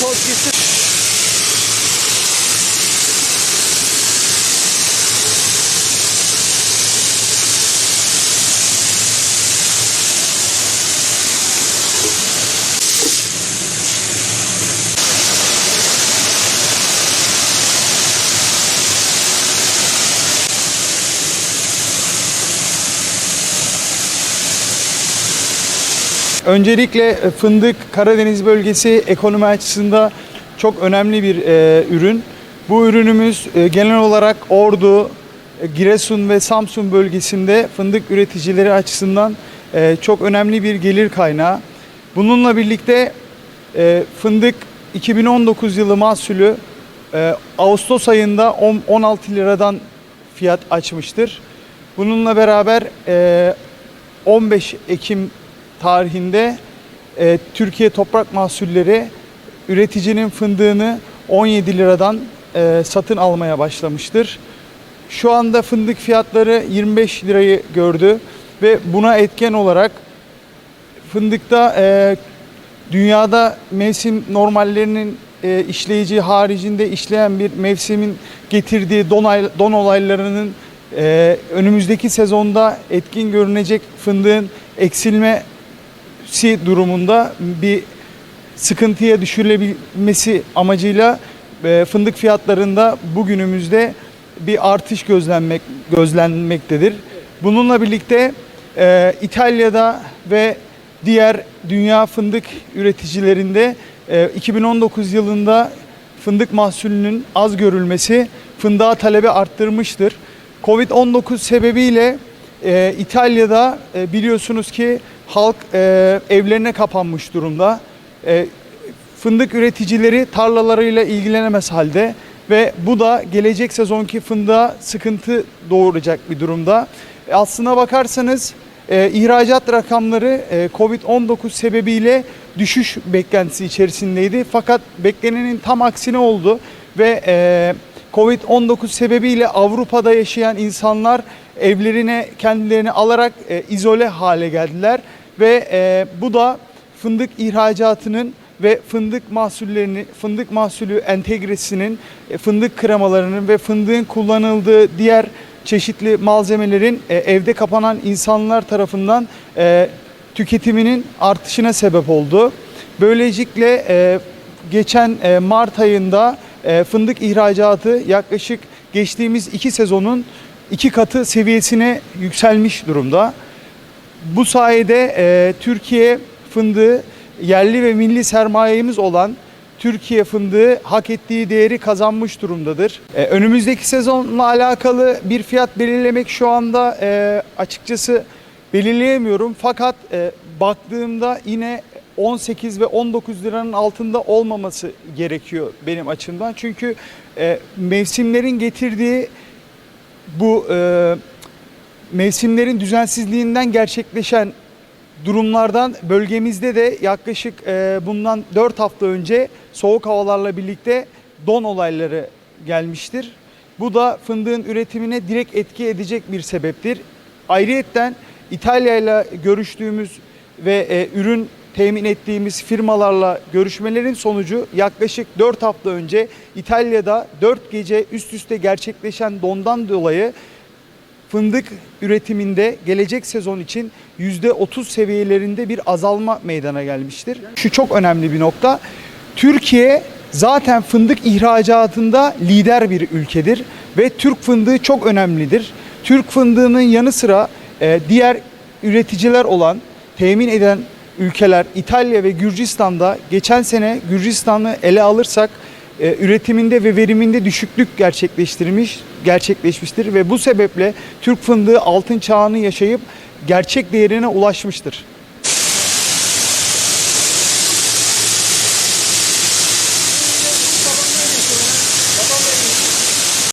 toz gitsin. Öncelikle e, fındık Karadeniz bölgesi ekonomi açısından çok önemli bir e, ürün. Bu ürünümüz e, genel olarak Ordu, e, Giresun ve Samsun bölgesinde fındık üreticileri açısından e, çok önemli bir gelir kaynağı. Bununla birlikte e, fındık 2019 yılı mahsulü e, Ağustos ayında on- 16 liradan fiyat açmıştır. Bununla beraber e, 15 Ekim tarihinde e, Türkiye Toprak Mahsulleri üreticinin fındığını 17 liradan e, satın almaya başlamıştır. Şu anda fındık fiyatları 25 lirayı gördü ve buna etken olarak fındıkta e, dünyada mevsim normallerinin e, işleyici haricinde işleyen bir mevsimin getirdiği don, don olaylarının e, önümüzdeki sezonda etkin görünecek fındığın eksilmesi durumunda bir sıkıntıya düşürülebilmesi amacıyla e, fındık fiyatlarında bugünümüzde bir artış gözlenmek gözlenmektedir. Bununla birlikte e, İtalya'da ve diğer dünya fındık üreticilerinde e, 2019 yılında fındık mahsulünün az görülmesi fındığa talebi arttırmıştır. Covid-19 sebebiyle e, İtalya'da e, biliyorsunuz ki halk e, evlerine kapanmış durumda. E, fındık üreticileri tarlalarıyla ilgilenemez halde ve bu da gelecek sezonki fındığa sıkıntı doğuracak bir durumda. E, aslına bakarsanız e, ihracat rakamları e, Covid-19 sebebiyle düşüş beklentisi içerisindeydi. Fakat beklenenin tam aksine oldu ve e, Covid-19 sebebiyle Avrupa'da yaşayan insanlar evlerine kendilerini alarak e, izole hale geldiler ve e, bu da fındık ihracatının ve fındık mahsullerini, fındık mahsulü entegresinin, e, fındık kremalarının ve fındığın kullanıldığı diğer çeşitli malzemelerin e, evde kapanan insanlar tarafından e, tüketiminin artışına sebep oldu. Böylelikle e, geçen e, Mart ayında e, fındık ihracatı yaklaşık geçtiğimiz iki sezonun iki katı seviyesine yükselmiş durumda. Bu sayede e, Türkiye fındığı yerli ve milli sermayemiz olan Türkiye fındığı hak ettiği değeri kazanmış durumdadır. E, önümüzdeki sezonla alakalı bir fiyat belirlemek şu anda e, açıkçası belirleyemiyorum. Fakat e, baktığımda yine 18 ve 19 liranın altında olmaması gerekiyor benim açımdan. Çünkü e, mevsimlerin getirdiği bu e, mevsimlerin düzensizliğinden gerçekleşen durumlardan bölgemizde de yaklaşık e, bundan 4 hafta önce soğuk havalarla birlikte don olayları gelmiştir. Bu da fındığın üretimine direkt etki edecek bir sebeptir. Ayrıyetten İtalya ile görüştüğümüz ve e, ürün temin ettiğimiz firmalarla görüşmelerin sonucu yaklaşık 4 hafta önce İtalya'da 4 gece üst üste gerçekleşen dondan dolayı fındık üretiminde gelecek sezon için %30 seviyelerinde bir azalma meydana gelmiştir. Şu çok önemli bir nokta. Türkiye zaten fındık ihracatında lider bir ülkedir ve Türk fındığı çok önemlidir. Türk fındığının yanı sıra e, diğer üreticiler olan temin eden ülkeler İtalya ve Gürcistan'da geçen sene Gürcistan'ı ele alırsak e, üretiminde ve veriminde düşüklük gerçekleştirmiş gerçekleşmiştir ve bu sebeple Türk fındığı altın çağını yaşayıp gerçek değerine ulaşmıştır.